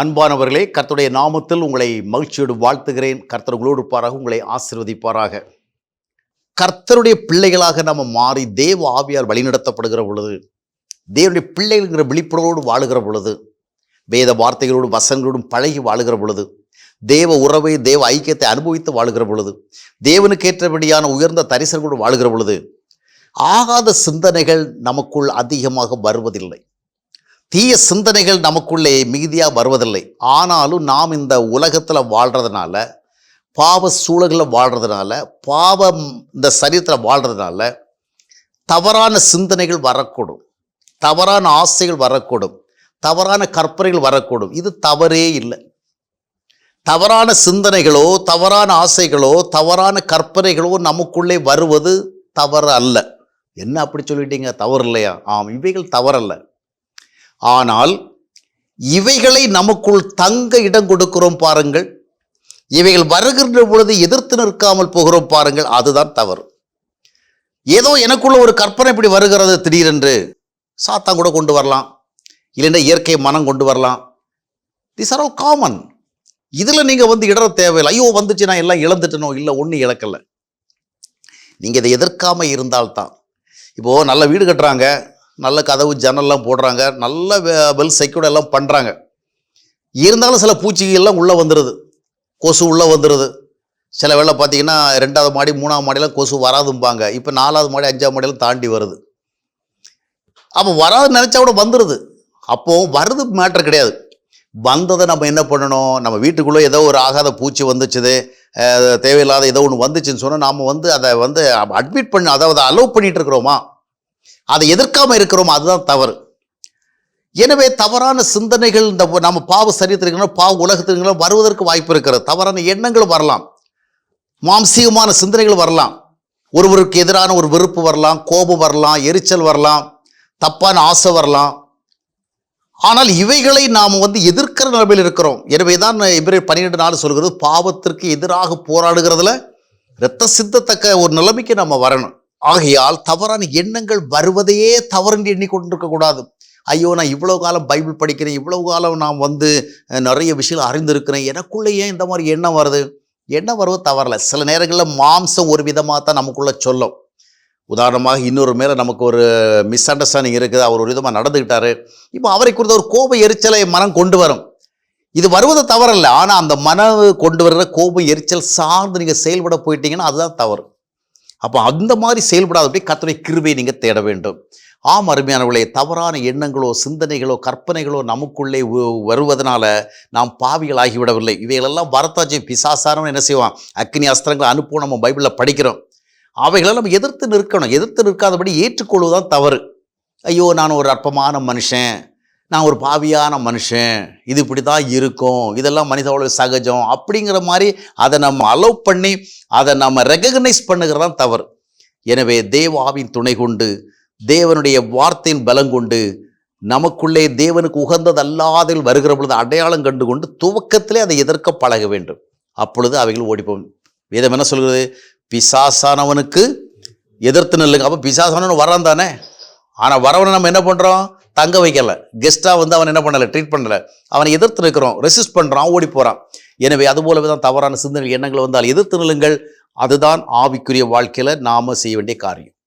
அன்பானவர்களே கர்த்தருடைய நாமத்தில் உங்களை மகிழ்ச்சியோடு வாழ்த்துகிறேன். கர்த்தர் உங்களோடு இருப்பாராக உங்களை ஆசிர்வதிப்பாராக. கர்த்தருடைய பிள்ளைகளாக நம்ம மாறி தேவ ஆவியார் வழிநடத்தப்படுகிற பொழுது தேவனுடைய பிள்ளைகள்ங்கிற விழிப்புணர்வோடு வாழுகிற பொழுது வேத வார்த்தைகளோடு வசங்களோடும் பழகி வாழுகிற பொழுது தேவ உறவை தேவ ஐக்கியத்தை அனுபவித்து வாழுகிற பொழுது தேவனுக்கு ஏற்றபடியான உயர்ந்த தரிசனங்களோடு வாழுகிற பொழுது ஆகாத சிந்தனைகள் நமக்குள் அதிகமாக வருவதில்லை. தீய சிந்தனைகள் நமக்குள்ளே மிகுதியாக வருவதில்லை. ஆனாலும் நாம் இந்த உலகத்தில் வாழ்கிறதுனால பாவ சூழல்களில் வாழ்கிறதுனால பாவம் இந்த சரீரத்தில் வாழ்கிறதுனால தவறான சிந்தனைகள் வரக்கூடும். தவறான ஆசைகள் வரக்கூடும். தவறான கற்பனைகள் வரக்கூடும். இது தவறே இல்லை. தவறான சிந்தனைகளோ தவறான ஆசைகளோ தவறான கற்பனைகளோ நமக்குள்ளே வருவது தவறு அல்ல என்ன அப்படி சொல்லிட்டீங்க? தவறு இல்லையா? ஆம் இவைகள் தவறல்ல. ஆனால் இவைகளை நமக்குள் தங்க இடம் கொடுக்கிறோம் பாருங்கள். இவைகள் வருகின்ற பொழுது எதிர்த்து நிற்காமல் போகிறோம் பாருங்கள். அதுதான் தவறு. ஏதோ எனக்குள்ள ஒரு கற்பனை இப்படி வருகிறது திடீரென்று. சாத்தான் கூட கொண்டு வரலாம். இல்லைன்னா இயற்கை மனம் கொண்டு வரலாம். திஸ் ஆர் ஆல் காமன் இதில் நீங்கள் வந்து இடற தேவையில்லை. ஐயோ வந்துச்சு நான் எல்லாம் இழந்துட்டனோ? இல்லை ஒன்றும் இழக்கலை. நீங்கள் இதை எதிர்க்காமல் இருந்தால்தான். இப்போது நல்ல வீடு கட்டுறாங்க. நல்ல கதவு ஜன்னல்லாம் போடுறாங்க. நல்ல வெல் செக்யூர்ட் எல்லாம் பண்ணுறாங்க இருந்தாலும் சில பூச்சிகள்லாம் உள்ளே வந்துடுது கொசு உள்ளே வந்துடுது சில வேளை பார்த்தீங்கன்னா ரெண்டாவது மாடி மூணாவது மாடியெலாம் கொசு வராதும்பாங்க. இப்போ நாலாவது மாடி அஞ்சாவது மாடியெல்லாம் தாண்டி வருது. அப்போ வராது நினச்சா கூட வந்துடுது அப்போது வருது மேட்ரு கிடையாது. வந்ததை நம்ம என்ன பண்ணணும்? நம்ம வீட்டுக்குள்ளே ஏதோ ஒரு ஆகாத பூச்சி வந்துச்சுது. தேவையில்லாத ஏதோ ஒன்று வந்துச்சுன்னு சொன்னால் நாம் வந்து அதை வந்து அட்மிட் பண்ண அதாவது அலோவ் பண்ணிகிட்டு இருக்கிறோமா? அதை எதிர்க்காம இருக்கிறோம் அதுதான் தவறு. எனவே தவறான சிந்தனைகள் இந்த நம்ம பாவ சரீரத்திற்கு பாவ உலகத்திற்கு வருவதற்கு வாய்ப்பு இருக்கிறது. தவறான எண்ணங்கள் வரலாம். மாம்சீகமான சிந்தனைகள் வரலாம். ஒருவருக்கு எதிரான ஒரு வெறுப்பு வரலாம் கோபம் வரலாம் எரிச்சல் வரலாம் தப்பான ஆசை வரலாம். ஆனால் இவைகளை நாம் வந்து எதிர்க்கிற நிலைமையில் இருக்கிறோம். எனவே தான் இவரை பன்னிரெண்டு நாள் சொல்கிறது பாவத்திற்கு எதிராக போராடுகிறதுல இரத்த சித்தத்தக்க ஒரு நிலைமைக்கு நம்ம வரணும். ஆகையால் தவறான எண்ணங்கள் வருவதையே தவறுன்னு எண்ணிக்கொண்டிருக்க கூடாது. ஐயோ நான் இவ்வளோ காலம் பைபிள் படிக்கிறேன் இவ்வளோ காலம் நான் வந்து நிறைய விஷயங்கள் அறிந்திருக்கிறேன். எனக்குள்ளே ஏன் இந்த மாதிரி எண்ணம் வருது? எண்ணம் வருவது தவறல சில நேரங்களில் மாம்சம் ஒரு விதமாக தான் நமக்குள்ளே சொல்லும். உதாரணமாக இன்னொரு மேலே நமக்கு ஒரு மிஸ் அண்டர்ஸ்டாண்டிங் இருக்குது. அவர் ஒரு விதமாக நடந்துக்கிட்டாரு இப்போ அவரை குறித்த ஒரு கோப எரிச்சலை மனம் கொண்டு வரும். இது வருவது தவறல்ல. ஆனால் அந்த மனம் கொண்டு வர்ற கோபம் எரிச்சல் சார்ந்து நீங்கள் செயல்பட போயிட்டீங்கன்னா அதுதான் தவறு. அப்போ அந்த மாதிரி செயல்படாதபடி கர்த்தருடைய கிருபையை நீங்கள் தேட வேண்டும். ஆம் அருமையானவர்களே தவறான எண்ணங்களோ சிந்தனைகளோ கற்பனைகளோ நமக்குள்ளே வருவதனால நாம் பாவிகள் ஆகிவிடவில்லை இவைகளெல்லாம் வரத்தாஜி பிசாசாரம் என்ன செய்வான்? அக்னி அஸ்திரங்களை அனுப்புவோம் நம்ம பைபிளில் படிக்கிறோம். அவைகளை நம்ம எதிர்த்து நிற்கணும். எதிர்த்து நிற்காதபடி ஏற்றுக்கொள்வதுதான் தவறு. ஐயோ நான் ஒரு அற்பமான மனுஷன். நான் ஒரு பாவியான மனுஷன் இது இப்படி தான் இருக்கும் இதெல்லாம் மனிதாவோட சகஜம் அப்படிங்கிற மாதிரி அதை நம்ம அலோவ் பண்ணி அதை நம்ம ரெகக்னைஸ் பண்ணுகிறதான் தவறு. எனவே தேவாவின் துணை கொண்டு தேவனுடைய வார்த்தையின் பலம் கொண்டு நமக்குள்ளே தேவனுக்கு உகந்ததல்லாதில் வருகிற பொழுது அடையாளம் கண்டு கொண்டு துவக்கத்திலே அதை எதிர்க்க பழக வேண்டும். அப்பொழுது அவைகள் ஓடிப்போம். வேதம் என்ன சொல்கிறது? பிசாசானவனுக்கு எதிர்த்து நில்லுங்க. அப்போ பிசாசானவன் வரான் தானே? ஆனால் வரவனை நம்ம என்ன பண்ணுறோம் தங்க வைக்கல. கெஸ்ட்டாக வந்து அவன் என்ன பண்ணலை? ட்ரீட் பண்ணலை. அவனை எதிர்த்து நிற்கிறோம். ரெசிஸ்ட் பண்ணுறான் ஓடி போகிறான் எனவே அதுபோலவே தான் தவறான சிந்தனை எண்ணங்கள் வந்தால் எதிர்த்து நிலுங்கள் அதுதான் ஆவிக்குரிய வாழ்க்கையில் நாம் செய்ய வேண்டிய காரியம்.